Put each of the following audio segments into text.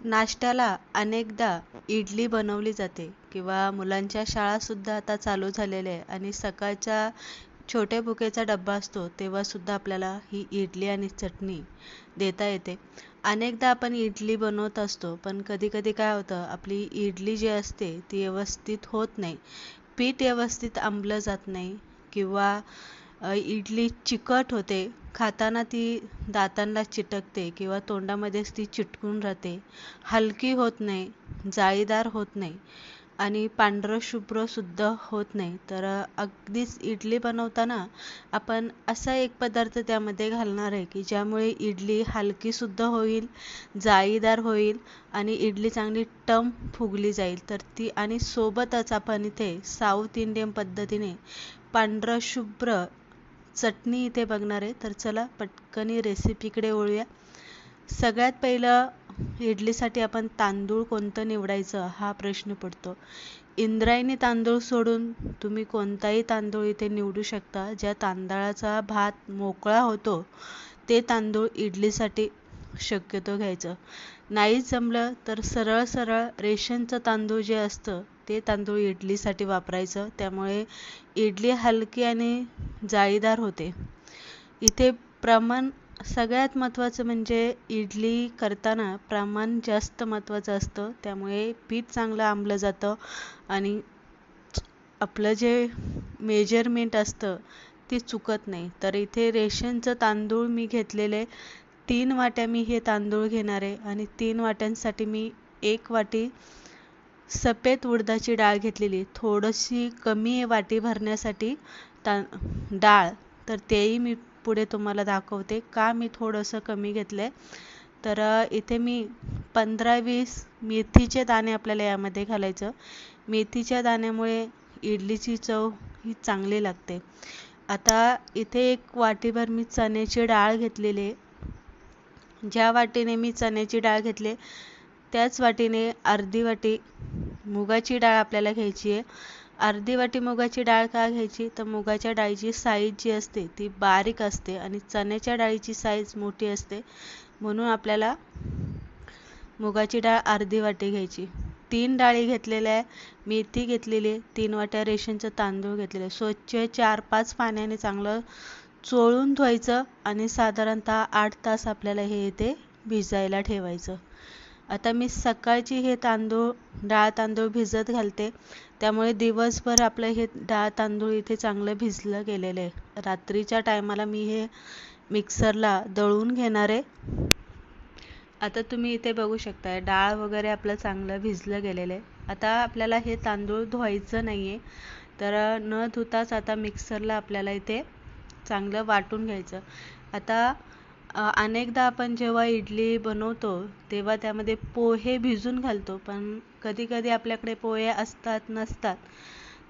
नाश्त्याला अनेकदा इडली बनवली जाते किंवा मुलांच्या शाळासुद्धा आता चालू झालेल्या आहे आणि सकाळच्या छोट्या भुकेचा डब्बा असतो तेव्हासुद्धा आपल्याला ही इडली आणि चटणी देता येते. अनेकदा आपण इडली बनवत असतो पण कधीकधी काय होतं आपली इडली जी असते ती व्यवस्थित होत नाही. पीठ व्यवस्थित आंबलं जात नाही किंवा इडली चिकट होते खाताना ती दातांना चिटकते किंवा तोंडामध्येच ती चिटकून राहते. हलकी होत नाही जाळीदार होत नाही आणि पांढरं शुभ्रसुद्धा होत नाही. तर अगदीच इडली बनवताना आपण असा एक पदार्थ त्यामध्ये घालणार आहे की ज्यामुळे इडली हलकीसुद्धा होईल जाळीदार होईल आणि इडली चांगली टम फुगली जाईल. तर ती आणि सोबतच आपण इथे साऊथ इंडियन पद्धतीने पांढरं शुभ्र चटणी इथे बघणार आहे. तर चला पटकनी रेसिपीकडे वळूया. सगळ्यात पहिलं इडलीसाठी आपण तांदूळ कोणतं निवडायचं हा प्रश्न पडतो. इंद्रायणी तांदूळ सोडून तुम्ही कोणताही तांदूळ इथे निवडू शकता. ज्या तांदळाचा भात मोकळा होतो ते तांदूळ इडलीसाठी शक्यतो घ्यायचं. नाही जमलं तर सरळ सरळ रेशनचं तांदूळ जे असतं ते तांदूळ इडलीसाठी वापरायचं. त्यामुळे इडली हलकी आणि जाळीदार होते. इथे प्रमाण सगळ्यात महत्त्वाचं म्हणजे इडली करताना प्रमाण जास्त महत्त्वाचं असतं. त्यामुळे पीठ चांगलं आंबलं जातं आणि आपलं जे मेजरमेंट असतं ते चुकत नाही. तर इथे रेशनचं तांदूळ मी घेतलेले. तीन वाट्या मी हे तांदूळ घेणार आहे आणि तीन वाट्यांसाठी मी एक वाटी सफेद उडदाची डाळ घेतलेली. थोडीशी कमी वाटी भरण्यासाठी ता डाळ. तर तेही मी पुढे तुम्हाला दाखवते. का मी थोडंसं कमी घेतलं आहे तर इथे मी पंधरा वीस मेथीचे दाणे आपल्याला यामध्ये घालायचं. मेथीच्या दाण्यामुळे इडलीची चव ही चांगली लागते. आता इथे एक वाटीभर मी चण्याची डाळ घेतलेली आहे. ज्या वाटीने मी चण्याची डाळ घेतली त्याच वाटीने अर्धी वाटी मुगाची डाळ आपल्याला घ्यायची आहे. अर्धी वाटी मुगाची डाळ का घ्यायची? तर मुगाच्या डाळीची साईज जी असते ती बारीक असते आणि चण्याच्या डाळीची साईज मोठी असते. म्हणून आपल्याला मुगाची डाळ अर्धी वाटी घ्यायची. तीन डाळी घेतलेल्या आहे. मेथी घेतलेली आहे. तीन वाट्या रेशनचं तांदूळ घेतलेले स्वच्छ चार पाच पाण्याने चांगलं चोळून धुवायचं आणि साधारणतः आठ तास आपल्याला हे इथे भिजायला ठेवायचं. आता मी सकाळची हे तांदूळ डाळ तांदूळ भिजत घालते. त्यामुळे दिवसभर आपलं हे डाळ तांदूळ इथे चांगलं भिजलं गेलेलं आहे. रात्रीच्या टायमाला मी हे मिक्सरला दळून घेणार आहे. आता तुम्ही इथे बघू शकता डाळ वगैरे आपलं चांगलं भिजलं गेलेलं आहे. आता आपल्याला हे तांदूळ धुवायचं नाही आहे तर न धुताच आता मिक्सरला आपल्याला इथे चांगलं वाटून घ्यायचं. आता अनेकदा आपण जेव्हा इडली बनवतो तेव्हा त्यामध्ये पोहे भिजून घालतो पण कधी कधी आपल्याकडे पोहे असतात नसतात.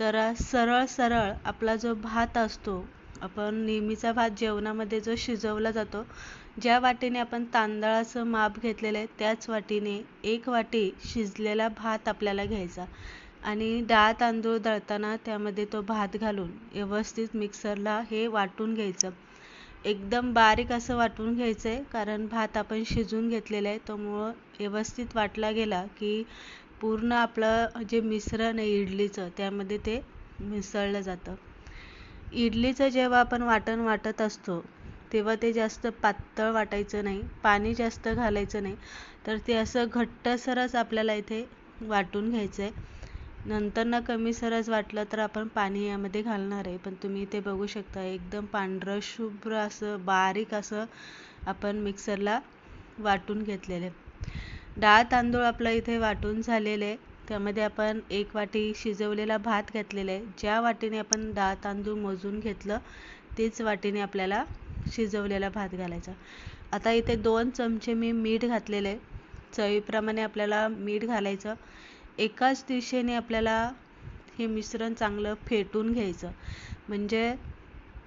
तर सरळ सरळ आपला जो भात असतो आपण नेहमीचा भात जेवणामध्ये जो शिजवला जातो ज्या वाटीने आपण तांदळाचं माप घेतलेलं आहे त्याच वाटीने एक वाटी शिजलेला भात आपल्याला घ्यायचा. आणि डाळ तांदूळ दळताना त्यामध्ये तो भात घालून व्यवस्थित मिक्सरला हे वाटून घ्यायचं. एकदम बारीक असं वाटून घ्यायचं आहे कारण भात आपण शिजून घेतलेला आहे त्यामुळं व्यवस्थित वाटला गेला की पूर्ण आपलं जे मिश्रण आहे इडलीचं त्यामध्ये ते मिसळलं जातं. इडलीचं जेव्हा आपण वाटण वाटत असतो तेव्हा ते जास्त पातळ वाटायचं नाही पाणी जास्त घालायचं नाही तर ते असं घट्टसरच आपल्याला इथे वाटून घ्यायचं आहे नंतर ना कमी सरस वाटलं तर आपण पाणी यामध्ये घालणार आहे. पण तुम्ही इथे बघू शकता एकदम पांढरं शुभ्र असं बारीक असं आपण मिक्सरला वाटून घेतलेले डाळ तांदूळ आपलं इथे वाटून झालेले त्यामध्ये आपण एक वाटी शिजवलेला भात घेतलेला आहे. ज्या वाटीने आपण डाळ तांदूळ मोजून घेतलं तेच वाटीने आपल्याला शिजवलेला भात घालायचा. आता इथे दोन चमचे मी मीठ घातलेले आहे. चवीप्रमाणे आपल्याला मीठ घालायचं. एकाच दिशेने आपल्याला हे मिश्रण चांगलं फेटून घ्यायचं. म्हणजे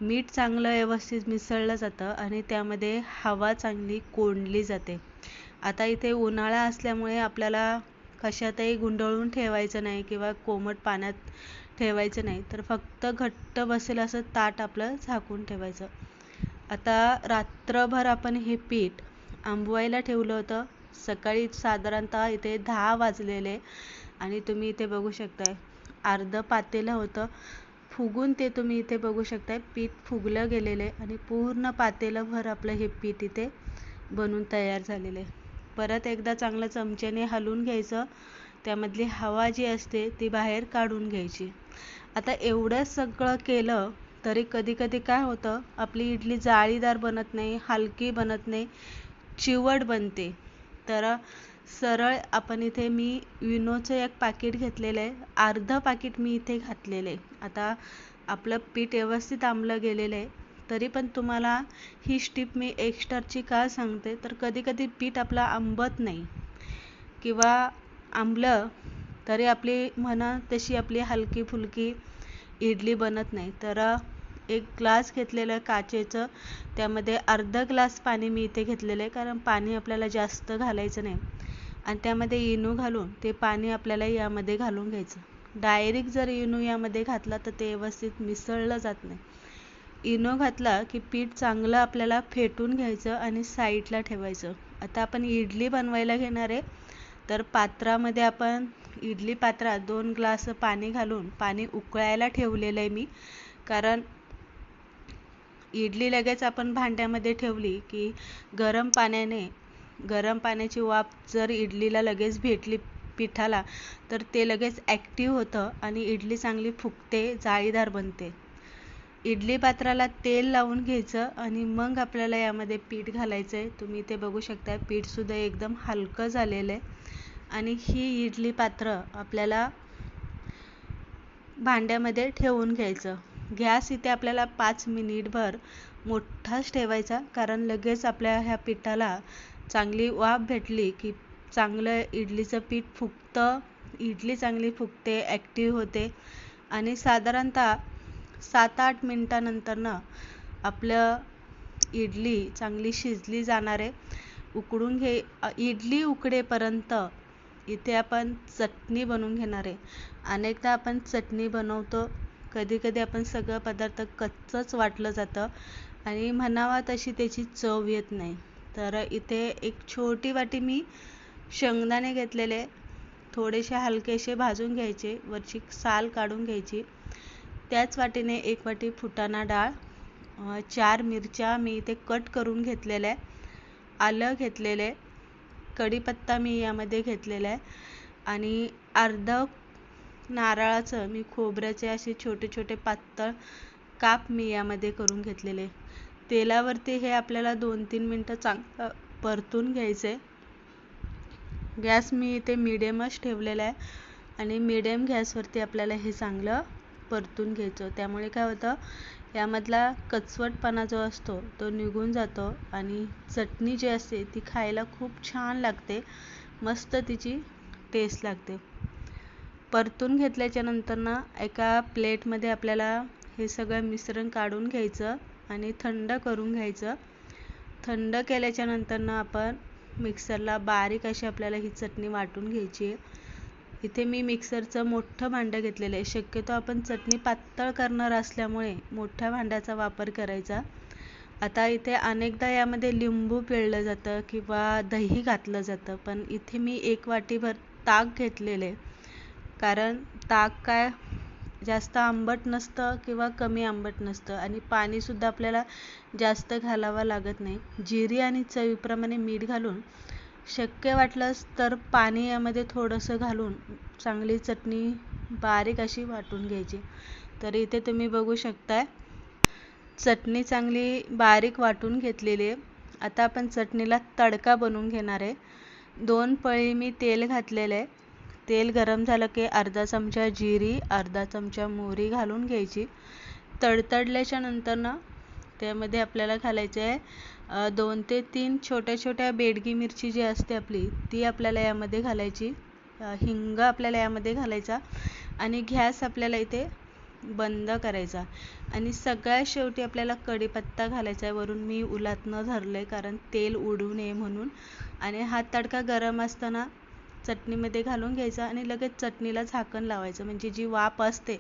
मीठ चांगलं व्यवस्थित मिसळलं जातं आणि त्यामध्ये हवा चांगली कोंडली जाते. आता इथे उन्हाळा असल्यामुळे आपल्याला कशातही गुंडळून ठेवायचं नाही किंवा कोमट पाण्यात ठेवायचं नाही तर फक्त घट्ट बसेल असं ताट आपलं झाकून ठेवायचं. आता रात्रभर आपण हे पीठ आंबवायला ठेवलं होतं सकाळी साधारणतः इथे दहा वाजलेले आणि तुम्ही इथे बघू शकताय. अर्धं पातेलं होतं. फुगून ते तुम्ही इथे बघू शकताय. पीठ फुगलं गेलेलं आहे आणि पूर्ण पातेलंभर आपलं हे पीठ इथे बनून तयार झालेलं आहे. परत एकदा चांगलं चमच्याने हलवून घ्यायचं. त्यामधली हवा जी असते ती बाहेर काढून घ्यायची. आता एवढं सगळं केलं तरी कधी कधी काय होतं? आपली इडली जाळीदार बनत नाही हलकी बनत नाही चिवट बनते. तर सरळ आपण इथे मी विनोचं एक पाकिट घेतलेलं आहे. अर्धं पाकिट मी इथे घातलेलं आहे. आता आपलं पीठ व्यवस्थित आंबलं गेलेलं आहे. तरी पण तुम्हाला ही स्टीप मी एक्स्ट्राची का सांगते? तर कधी कधी पीठ आपलं आंबत नाही. किंवा आंबलं तरी आपली म्हणा तशी आपली हलकी फुलकी इडली बनत नाही. तर एक ग्लास घेतलेलं काचेचं. त्यामध्ये अर्धा ग्लास पाणी मी इथे घेतलेलं आहे कारण पाणी आपल्याला जास्त घालायचं नाही. आणि त्यामध्ये इनो घालून ते पाणी आपल्याला यामध्ये घालून घ्यायचं. डायरेक्ट जर इनो यामध्ये घातला तर ते व्यवस्थित मिसळलं जात नाही. इनो घातला की पीठ चांगलं आपल्याला फेटून घ्यायचं आणि साईडला ठेवायचं. आता आपण इडली बनवायला घेणार आहे. तर पात्रामध्ये आपण इडली पात्रात दोन ग्लास पाणी घालून पाणी उकळायला ठेवलेलं आहे मी. कारण इडली लगेच आपण भांड्यामध्ये ठेवली की गरम पाण्याने गरम पाण्याची वाफ जर इडलीला लगेच भेटली पिठाला तर ते लगेच ॲक्टिव्ह होतं आणि इडली चांगली फुगते जाळीदार बनते. इडली पात्राला तेल लावून घ्यायचं आणि मग आपल्याला यामध्ये पीठ घालायचं आहे तुम्ही इथे बघू शकता पीठसुद्धा एकदम हलकं झालेलं आहे. आणि ही इडली पात्र आपल्याला भांड्यामध्ये ठेवून घ्यायचं. गॅस इथे आपल्याला पाच मिनिटभर मोठाच ठेवायचा कारण लगेच आपल्या ह्या पिठाला चांगली वाफ भेटली की चांगलं इडलीचं पीठ फुगतं इडली चांगली फुगते ॲक्टिव्ह होते. आणि साधारणतः सात आठ मिनटानंतरनं आपलं इडली चांगली शिजली जाणार आहे. उकडून घे इडली उकडेपर्यंत इथे आपण चटणी बनवून घेणार आहे. अनेकदा आपण चटणी बनवतो कधी कधी आपण सगळं पदार्थ कच्चंच वाटलं जातं आणि म्हणावा तशी त्याची चव येत नाही. तर इथे एक छोटी वाटी मी शेंगदाणे घेतलेले. थोडेसे हलकेसे भाजून घ्यायचे. वरची साल काढून घ्यायची. त्याच वाटीने एक वाटी फुटाणा डाळ चार मिरच्या मी इथे कट करून घेतलेल्या आहे आलं घेतलेलं आहे. कढीपत्ता मी यामध्ये घेतलेला आहे. आणि अर्ध नारळाचं मी खोबऱ्याचे असे छोटे छोटे पातळ काप मी यामध्ये करून घेतलेले. तेलावरती हे आपल्याला दोन तीन मिनटं चांगलं परतून घ्यायचे. गॅस मी इथे मिडियमच ठेवलेला आहे आणि मिडियम गॅसवरती आपल्याला हे चांगलं परतून घ्यायचं. त्यामुळे काय होतं यामधला कचवटपणा जो असतो तो निघून जातो आणि चटणी जी असते ती खायला खूप छान लागते. मस्त तिची टेस्ट लागते. परतून घेतल्याच्या नंतर ना एका प्लेटमध्ये आपल्याला हे सगळं मिश्रण काढून घ्यायचं आणि थंड करून घ्यायचं. थंड केल्याच्यानंतर ना आपण मिक्सरला बारीक अशी आपल्याला ही चटणी वाटून घ्यायची आहे. इथे मी मिक्सरचं मोठं भांडं घेतलेलं आहे. शक्यतो आपण चटणी पातळ करणार असल्यामुळे मोठ्या भांड्याचा वापर करायचा. आता इथे अनेकदा यामध्ये लिंबू पिळलं जातं किंवा दही घातलं जातं पण इथे मी एक वाटीभर ताक घेतलेलं आहे. कारण ताक काय जास्त आंबट नसतं किंवा कमी आंबट नसतं. आणि पाणीसुद्धा आपल्याला जास्त घालावं लागत नाही. जिरी आणि चवीप्रमाणे मीठ घालून शक्य वाटलंच तर पाणी यामध्ये थोडंसं घालून चांगली चटणी बारीक अशी वाटून घ्यायची. तर इथे तुम्ही बघू शकताय चटणी चांगली बारीक वाटून घेतलेली आहे. आता आपण चटणीला तडका बनवून घेणार आहे. दोन पळी मी तेल घातलेलं आहे. तेल गरम झालं की अर्धा चमचा जिरी अर्धा चमचा मोहरी घालून घ्यायची. तडतडल्याच्या नंतर ना त्यामध्ये आपल्याला घालायचे आहे दोन ते तीन छोट्या छोट्या बेडगी मिरची जी असते आपली ती आपल्याला यामध्ये घालायची. हिंग आपल्याला यामध्ये घालायचा आणि गॅस आपल्याला इथे बंद करायचा. आणि सगळ्यात शेवटी आपल्याला कढीपत्ता घालायचा आहे वरून मी उलातनं धरलं आहे कारण तेल उडू नये म्हणून. आणि हा तडका गरम असताना चटणीमध्ये घालून घ्यायचा आणि लगेच चटणीला झाकण लावायचं. म्हणजे जी वाफ असते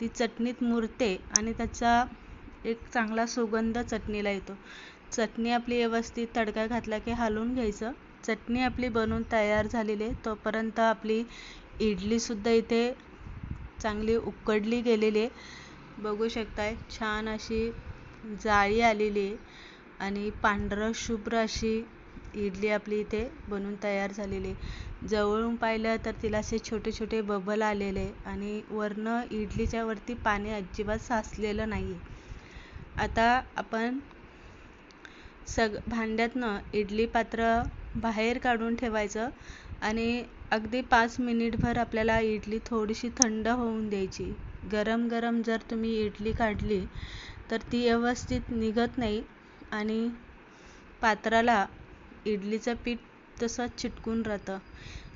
ती चटणीत मुरते आणि त्याचा एक चांगला सुगंध चटणीला येतो. चटणी आपली व्यवस्थित तडका घातला की हलवून घ्यायचं. चटणी आपली बनवून तयार झालेली आहे. तोपर्यंत आपली इडलीसुद्धा इथे चांगली उकडली गेलेली आहे. बघू शकताय छान अशी जाळी आलेली आहे आणि पांढरं शुभ्र अशी इडली आपली इथे बनून तयार झालेली आहे. जवळून पाहिलं तर तिला असे छोटे छोटे बबल आलेले आणि वरनं इडलीच्या वरती पाणी अजिबात साचलेलं नाही आहे आता आपण सग भांड्यातनं इडली पात्र बाहेर काढून ठेवायचं आणि अगदी पाच मिनिटभर आपल्याला इडली थोडीशी थंड होऊन द्यायची. गरम गरम जर तुम्ही इडली काढली तर ती व्यवस्थित निघत नाही आणि पात्राला इडलीचं पीठ तसं चिटकून राहतं.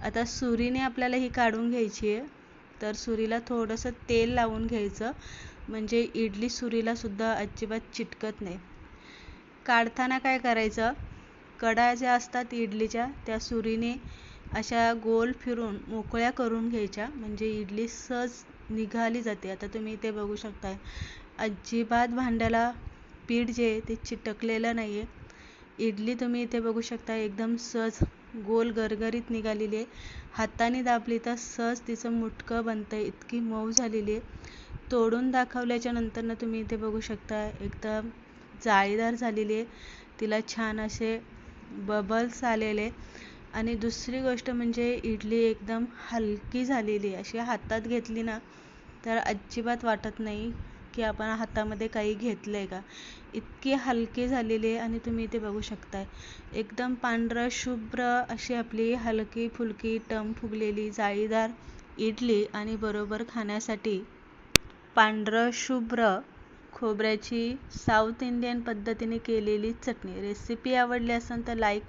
आता सुरीने आपल्याला ही काढून घ्यायची आहे. तर सुरीला थोडंसं तेल लावून घ्यायचं. म्हणजे इडली सुरीला सुद्धा अजिबात चिटकत नाही. काढताना काय करायचं? कडा ज्या असतात इडलीच्या त्या सुरीने अशा गोल फिरून मोकळ्या करून घ्यायच्या. म्हणजे इडली सहज निघाली जाते. आता तुम्ही इथे बघू शकताय. अजिबात भांड्याला पीठ जे आहे ते चिटकलेलं नाही आहे इडली तुम्ही इथे बघू शकता एकदम सहज गोल गरगरीत निघालेली आहे. हाताने दाबली तर सहज तिचं मुटकं बनतं आहे इतकी मऊ झालेली आहे. तोडून दाखवल्याच्या नंतरनं तुम्ही इथे बघू शकता एकदम जाळीदार झालेली आहे. तिला छान असे बबल्स आलेले आणि दुसरी गोष्ट म्हणजे इडली एकदम हलकी झालेली अशी हातात घेतली ना तर अजिबात वाटत नाही. की आपण हातामध्ये काही घेतलं आहे का? इतकी हलकी झालेली आहे आणि तुम्ही इथे बघू शकताय. एकदम पांढरं शुभ्र अशी आपली हलकी फुलकी टम फुगलेली जाळीदार इडली आणि बरोबर खाण्यासाठी पांढरं शुभ्र खोबऱ्याची साऊथ इंडियन पद्धतीने केलेली चटणी. रेसिपी आवडली असेल तर लाईक